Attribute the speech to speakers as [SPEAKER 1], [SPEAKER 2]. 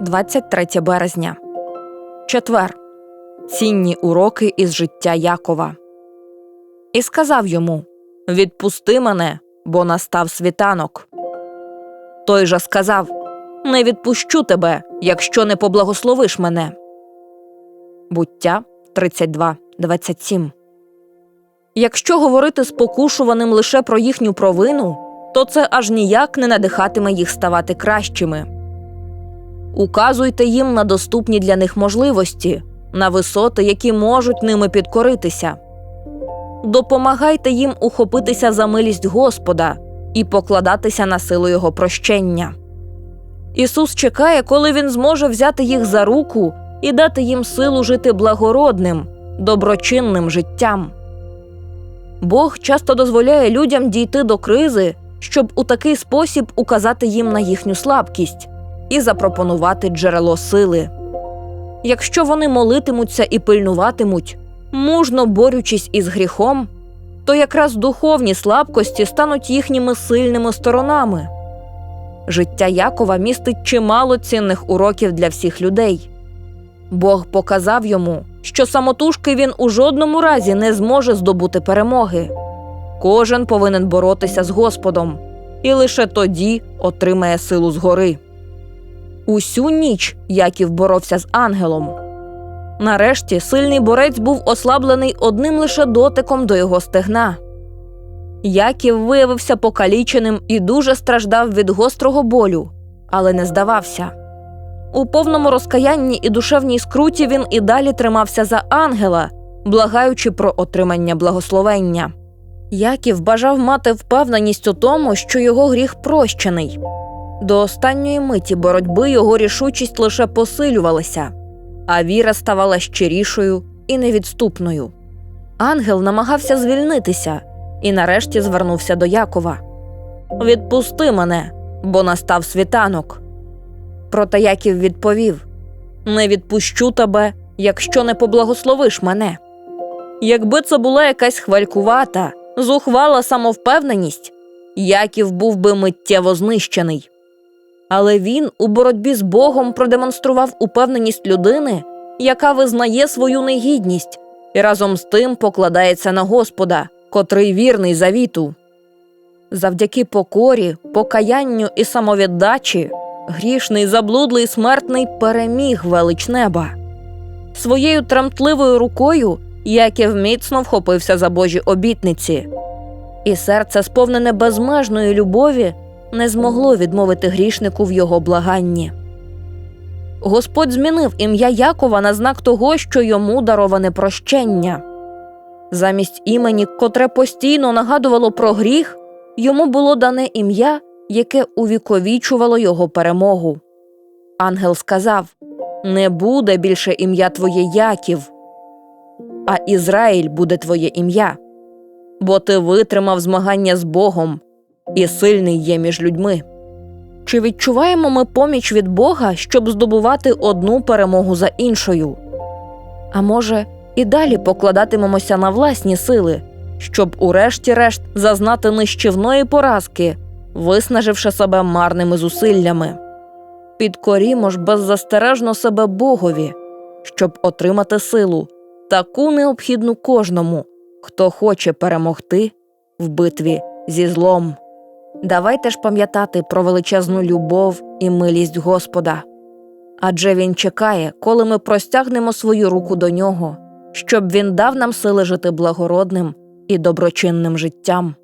[SPEAKER 1] 23 березня. Четвер. Цінні уроки із життя Якова. І сказав йому Відпусти мене, бо настав світанок. Той же сказав Не відпущу тебе, якщо не поблагословиш мене. Буття 32, 27. Якщо говорити спокушуваним лише про їхню провину, то це аж ніяк не надихатиме їх ставати кращими. Указуйте їм на доступні для них можливості, на висоти, які можуть ними підкоритися. Допомагайте їм ухопитися за милість Господа і покладатися на силу Його прощення. Ісус чекає, коли Він зможе взяти їх за руку і дати їм силу жити благородним, доброчинним життям. Бог часто дозволяє людям дійти до кризи, щоб у такий спосіб указати їм на їхню слабкість і запропонувати джерело сили. Якщо вони молитимуться і пильнуватимуть, мужно борючись із гріхом, то якраз духовні слабкості стануть їхніми сильними сторонами. Життя Якова містить чимало цінних уроків для всіх людей. Бог показав йому, що самотужки він у жодному разі не зможе здобути перемоги. Кожен повинен боротися з Господом, і лише тоді отримає силу згори. Усю ніч Яків боровся з ангелом. Нарешті сильний борець був ослаблений одним лише дотиком до його стегна. Яків виявився покаліченим і дуже страждав від гострого болю, але не здавався. У повному розкаянні і душевній скруті він і далі тримався за ангела, благаючи про отримання благословення. Яків бажав мати впевненість у тому, що його гріх прощений. До останньої миті боротьби його рішучість лише посилювалася, а віра ставала щирішою і невідступною. Ангел намагався звільнитися і нарешті звернувся до Якова Відпусти мене, бо настав світанок. Проте Яків відповів Не відпущу тебе, якщо не поблагословиш мене. Якби це була якась хвалькувата, зухвала самовпевненість, Яків був би миттєво знищений. Але він у боротьбі з Богом продемонстрував упевненість людини, яка визнає свою негідність і разом з тим покладається на Господа, котрий вірний завіту. Завдяки покорі, покаянню і самовіддачі грішний заблудлий смертний переміг велич неба. Своєю тремтливою рукою Яків міцно вхопився за Божі обітниці, і серце, сповнене безмежної любові, не змогло відмовити грішнику в його благанні. Господь змінив ім'я Якова на знак того, що йому дароване прощення. Замість імені, котре постійно нагадувало про гріх, йому було дане ім'я, яке увіковічувало його перемогу. Ангел сказав Не буде більше ім'я твоє Яків, а Ізраїль буде твоє ім'я, бо ти витримав змагання з Богом і сильний є між людьми. Чи відчуваємо ми поміч від Бога, щоб здобувати одну перемогу за іншою? А може, і далі покладатимемося на власні сили, щоб, урешті-решт, зазнати нищівної поразки, виснаживши себе марними зусиллями. Підкорімо ж беззастережно себе Богові, щоб отримати силу, таку необхідну кожному, хто хоче перемогти в битві зі злом. Давайте ж пам'ятати про величезну любов і милість Господа. Адже Він чекає, коли ми простягнемо свою руку до нього, щоб він дав нам сили жити благородним і доброчинним життям.